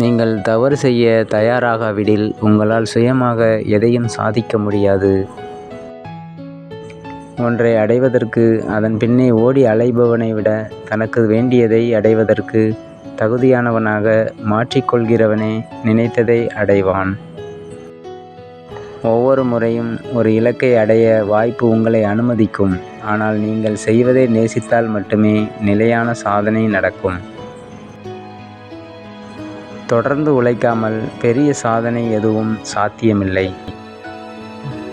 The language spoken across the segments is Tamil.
நீங்கள் தவறு செய்ய தயாராகாவிடில் உங்களால் சுயமாக எதையும் சாதிக்க முடியாது. ஒன்றை அடைவதற்கு அதன் பின்னே ஓடி அலைபவனை விட தனக்கு வேண்டியதை அடைவதற்கு தகுதியானவனாக மாற்றிக்கொள்கிறவனே நினைத்ததை அடைவான். ஒவ்வொரு முறையும் ஒரு இலக்கை அடைய வாய்ப்பு உங்களை அனுமதிக்கும். ஆனால் நீங்கள் செய்வதை நேசித்தால் மட்டுமே நிலையான சாதனை நடக்கும். தொடர்ந்து உழைக்காமல் பெரிய சாதனை எதுவும் சாத்தியமில்லை.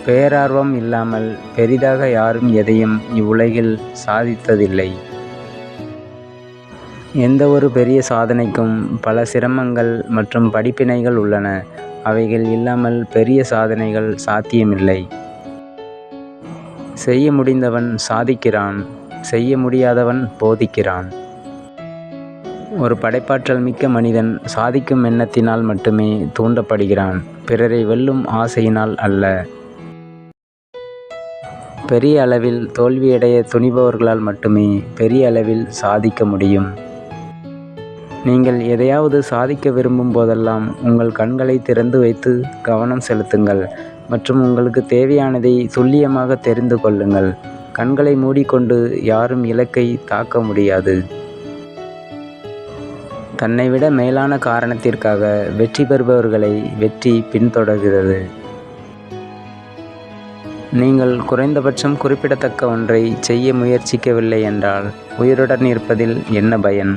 பேரார்வம் இல்லாமல் பெரிதாக யாரும் எதையும் இவ்வுலகில் சாதித்ததில்லை. எந்த ஒரு பெரிய சாதனைக்கும் பல சிரமங்கள் மற்றும் படிப்பினைகள் உள்ளன. அவைகள் இல்லாமல் பெரிய சாதனைகள் சாத்தியமில்லை. செய்ய முடிந்தவன் சாதிக்கிறான் செய்ய முடியாதவன் போதிக்கிறான். ஒரு படைப்பாற்றல் மிக்க மனிதன் சாதிக்கும் எண்ணத்தினால் மட்டுமே தூண்டப்படுகிறான். பிறரை வெல்லும் ஆசையினால் அல்ல. பெரிய அளவில் தோல்வியடைய துணிபவர்களால் மட்டுமே பெரிய அளவில் சாதிக்க முடியும். நீங்கள் எதையாவது சாதிக்க விரும்பும் போதெல்லாம் உங்கள் கண்களை திறந்து வைத்து கவனம் செலுத்துங்கள். மற்றும் உங்களுக்கு தேவையானதை துல்லியமாக தெரிந்து கொள்ளுங்கள். கண்களை மூடிக்கொண்டு யாரும் இலக்கை தாக்க முடியாது. தன்னை விட மேலான காரணத்திற்காக வெற்றி பெறுபவர்களை வெற்றி பின்தொடர்கிறது. நீங்கள் குறைந்தபட்சம் குறிப்பிடத்தக்க ஒன்றை செய்ய முயற்சிக்கவில்லை என்றால் உயிருடன் இருப்பதில் என்ன பயன்?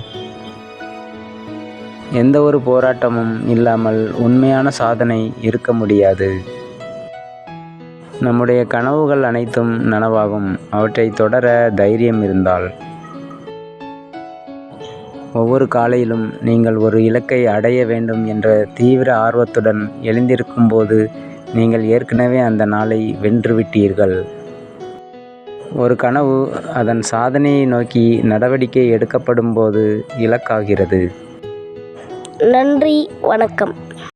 எந்த ஒரு போராட்டமும் இல்லாமல் உண்மையான சாதனை இருக்க முடியாது. நம்முடைய கனவுகள் அனைத்தும் நனவாகும். அவற்றை தொடர தைரியம் இருந்தால் ஒவ்வொரு காலையிலும் நீங்கள் ஒரு இலக்கை அடைய வேண்டும் என்ற தீவிர ஆர்வத்துடன் எழுந்திருக்கும்போது நீங்கள் ஏற்கனவே அந்த நாளை வென்றுவிட்டீர்கள். ஒரு கனவு அதன் சாதனையை நோக்கி நடவடிக்கை எடுக்கப்படும் போது இலக்காகிறது. நன்றி வணக்கம்.